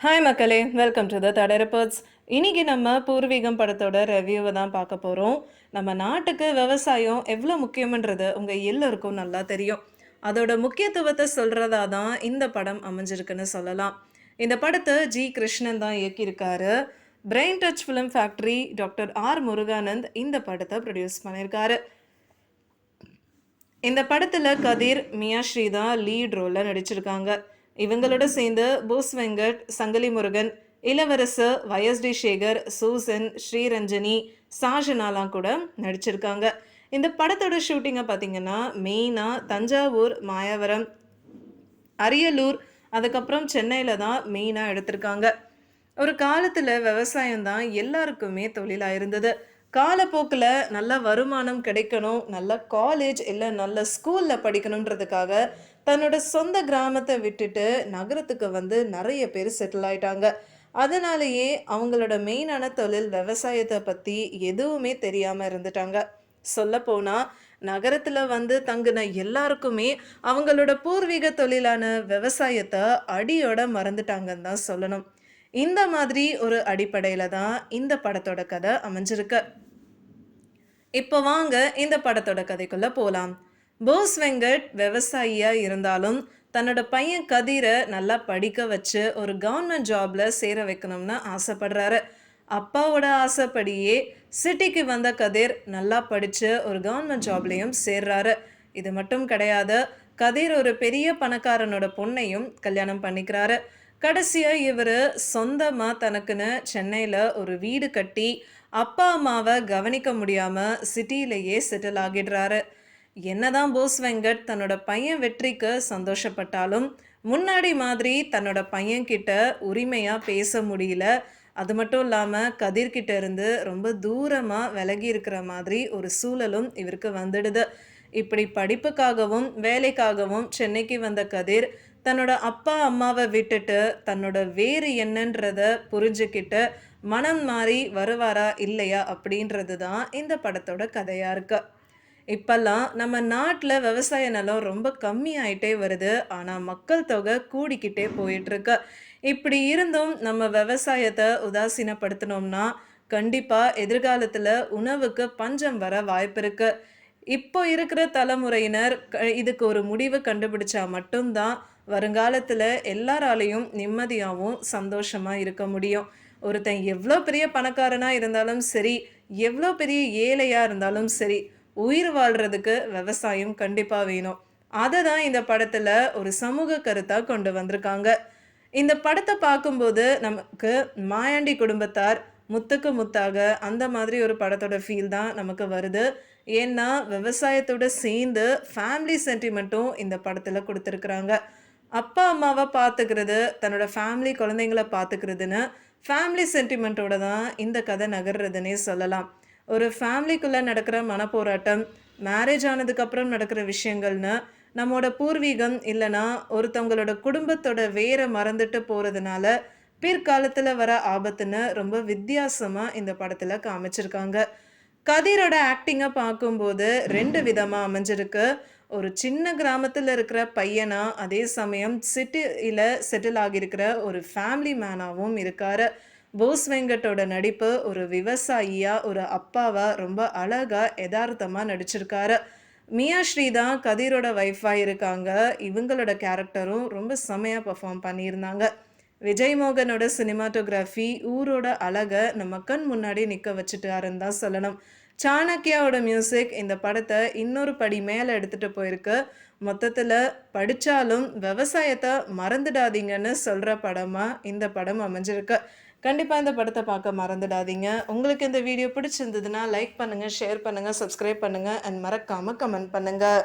Hi மக்களே. Welcome to the தடரபர்ட்ஸ் இன்னைக்கு நம்ம பூர்வீகம் படத்தோட ரிவ்யூவை தான் பார்க்க போகிறோம் நம்ம நாட்டுக்கு விவசாயம் எவ்வளோ முக்கியம்ன்றது உங்கள் எல்லோருக்கும் நல்லா தெரியும். அதோட முக்கியத்துவத்தை சொல்கிறதா தான் இந்த படம் அமைஞ்சிருக்குன்னு சொல்லலாம். இந்த படத்தை ஜி. கிருஷ்ணன் தான் இயக்கியிருக்காரு. Brain Touch Film Factory doctor R. Muruganand இந்த படத்தை ப்ரொடியூஸ் பண்ணியிருக்காரு. இந்த படத்தில் கதிர் மியா ஸ்ரீதா லீட் ரோலில் நடிச்சிருக்காங்க. இவங்களோட சேர்ந்து போஸ் வெங்கட் சங்கலி முருகன் இளவரசர் வயஸ்டி சேகர் சூசன் ஸ்ரீரஞ்சனி சாஜனாலாம் கூட நடிச்சிருக்காங்க. இந்த படத்தோட ஷூட்டிங்கை பார்த்தீங்கன்னா மெயினாக தஞ்சாவூர் மாயாவரம் அரியலூர் அதுக்கப்புறம் சென்னையில் தான் மெயினாக எடுத்திருக்காங்க. ஒரு காலத்தில் விவசாயம் தான் எல்லாருக்குமே தொழிலாக இருந்தது. காலப்போக்கில் நல்ல வருமானம் கிடைக்கணும் நல்ல காலேஜ் இல்லை நல்ல ஸ்கூலில் படிக்கணுன்றதுக்காக தன்னோட சொந்த கிராமத்தை விட்டுட்டு நகரத்துக்கு வந்து நிறைய பேர் செட்டில் ஆயிட்டாங்க. அதனாலேயே அவங்களோட மெயினான தொழில் விவசாயத்தை பற்றி எதுவுமே தெரியாமல் இருந்துட்டாங்க. சொல்லப்போனால் நகரத்தில் வந்து தங்கின எல்லாருக்குமே அவங்களோட பூர்வீக தொழிலான விவசாயத்தை அடியோட மறந்துட்டாங்கன்னு தான் சொல்லணும். இந்த மாதிரி ஒரு அடிப்படையில் தான் இந்த படத்தோட கதை அமைஞ்சிருக்கு. இப்போ வாங்க இந்த படத்தோட கதைக்குள்ளே போகலாம் போஸ் வெங்கட் விவசாயியாக இருந்தாலும் தன்னோட பையன் கதிரை நல்லா படிக்க வச்சு ஒரு கவர்மெண்ட் ஜாப்ல சேர வைக்கணும்னு ஆசைப்படுறாரு. அப்பாவோட ஆசைப்படியே சிட்டிக்கு வந்த கதிர் நல்லா படித்து ஒரு கவர்மெண்ட் ஜாப்லையும் சேர்றாரு. இது மட்டும் கிடையாது கதிர் ஒரு பெரிய பணக்காரனோட பொண்ணையும் கல்யாணம் பண்ணிக்கிறாரு. கடைசியாக இவர் சொந்தமாக தனக்குன்னு சென்னையில் ஒரு வீடு கட்டி அப்பா அம்மாவை கவனிக்க முடியாமல் சிட்டியிலேயே செட்டில் ஆகிடுறாரு. என்னதான் போஸ் வெங்கட் தன்னோட பையன் வெற்றிக்கு சந்தோஷப்பட்டாலும் முன்னாடி மாதிரி தன்னோட பையன்கிட்ட உரிமையாக பேச முடியல. அது மட்டும் இல்லாமல் கதிர்கிட்ட இருந்து ரொம்ப தூரமாக விலகி இருக்கிற மாதிரி ஒரு சூழலும் இவருக்கு வந்துடுது. இப்படி படிப்புக்காகவும் வேலைக்காகவும் சென்னைக்கு வந்த கதிர் தன்னோட அப்பா அம்மாவை விட்டுட்டு தன்னோட வேறு என்னன்றத புரிஞ்சுக்கிட்டு மனம் மாறி வருவாரா இல்லையா அப்படின்றது தான் இந்த படத்தோட கதையாக இருக்குது இப்போல்லாம் நம்ம நாட்டில் விவசாய நிலம் ரொம்ப கம்மியாயிட்டே வருது. ஆனால் மக்கள் தொகை கூடிக்கிட்டே போயிட்டுருக்கு. இப்படி இருந்தும் நம்ம விவசாயத்தை உதாசீனப்படுத்தினோம்னா கண்டிப்பாக எதிர்காலத்தில் உணவுக்கு பஞ்சம் வர வாய்ப்பு இருக்கு. இப்போ இருக்கிற தலைமுறையினர் க- இதுக்கு ஒரு முடிவு கண்டுபிடிச்சா மட்டும்தான் வருங்காலத்தில் எல்லாராலையும் நிம்மதியாகவும் சந்தோஷமாக இருக்க முடியும். ஒருத்தன் எவ்வளோ பெரிய பணக்காரனாக இருந்தாலும் சரி எவ்வளோ பெரிய ஏழையாக இருந்தாலும் சரி உயிர் வாழ்கிறதுக்கு விவசாயம் கண்டிப்பாக வேணும். அதை தான் இந்த படத்தில் ஒரு சமூக கருத்தாக கொண்டு வந்திருக்காங்க. இந்த படத்தை பார்க்கும்போது நமக்கு மாயாண்டி குடும்பத்தார் முத்துக்கு முத்தாக அந்த மாதிரி ஒரு படத்தோட ஃபீல் தான் நமக்கு வருது. ஏன்னா விவசாயத்தோட சேர்ந்து ஃபேமிலி சென்டிமெண்ட்டும் இந்த படத்தில் கொடுத்துருக்குறாங்க. அப்பா அம்மாவை பார்த்துக்கிறது தன்னோட ஃபேமிலி குழந்தைங்கள பார்த்துக்கிறதுன்னு ஃபேமிலி சென்டிமெண்ட்டோட தான் இந்த கதை நகர்றதுன்னே சொல்லலாம். ஒரு ஃபேமிலிக்குள்ளே நடக்கிற மனப்போராட்டம் மேரேஜ் ஆனதுக்கப்புறம் நடக்கிற விஷயங்கள்னு நம்மோட பூர்வீகம் இல்லைன்னா ஒருத்தவங்களோட குடும்பத்தோட வேரை மறந்துட்டு போகிறதுனால பிற்காலத்தில் வர ஆபத்துன்னு ரொம்ப வித்தியாசமாக இந்த படத்தில் காமிச்சிருக்காங்க. கதிரோட ஆக்டிங்கை பார்க்கும்போது ரெண்டு விதமாக அமைஞ்சிருக்கு. ஒரு சின்ன கிராமத்தில் இருக்கிற பையனா அதே சமயம் சிட்டியில் செட்டில் ஆகியிருக்கிற ஒரு ஃபேமிலி மேனாகவும் இருக்காரு. போஸ் வெங்கட்டோட நடிப்பு ஒரு விவசாயியா ஒரு அப்பாவா ரொம்ப அழகா யதார்த்தமா நடிச்சிருக்காரு. மியா ஸ்ரீ தான் கதிரோட ஒய்ஃபாக இருக்காங்க. இவங்களோட கேரக்டரும் ரொம்ப செமையாக பெர்ஃபார்ம் பண்ணியிருந்தாங்க. விஜய் மோகனோட சினிமாட்டோகிராஃபி ஊரோட அழகை நம்ம கண் முன்னாடி நிற்க வச்சுட்டாருன்னு தான் சொல்லணும். சாணக்கியாவோட மியூசிக் இந்த படத்தை இன்னொரு படி மேலே எடுத்துகிட்டு போயிருக்கு. மொத்தத்தில் படித்தாலும் விவசாயத்தை மறந்துடாதீங்கன்னு சொல்கிற படமாக இந்த படம் அமைஞ்சிருக்கு. கண்டிப்பாக இந்த படத்தை பார்க்க மறந்துடாதீங்க. உங்களுக்கு இந்த வீடியோ பிடிச்சிருந்ததுன்னா லைக் பண்ணுங்கள் ஷேர் பண்ணுங்கள் சப்ஸ்கிரைப் பண்ணுங்கள் அண்ட் மறக்காமல் கமெண்ட் பண்ணுங்கள்